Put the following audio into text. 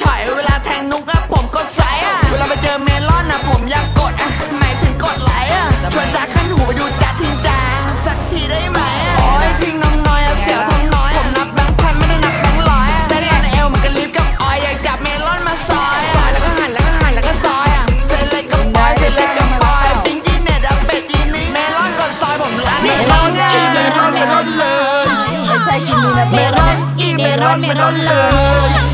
ฉ่อยเวลาแทงนุ๊กอะผมกดไซอะ เวลาไปเจอเมลอนอะผมอยากกดอะหมายถึงกดไหลอะชวนจาขั้นหูไปดูจาทิ้งจาสักทีได้ไหมอะอ้ยทิ้งน้องน้อยอะเสียวทำน้อย ผมนับแบงพันไม่ได้นับแบงร้อยอะได้รัเอวมืกันลิฟกับออยอยากจับเมลอนมาซอยแล้วก็หันแล้วก็หันแล้วก็ซอยอะเซนเล็กกับบอยเซนเล็กกับบอยปิ้งยี่เน็ตอะเป็ดยีนี่เมลอนกดซอยผมลอนอีเเมลอนเลยเมลอนอีเมลอนเมลอนเลย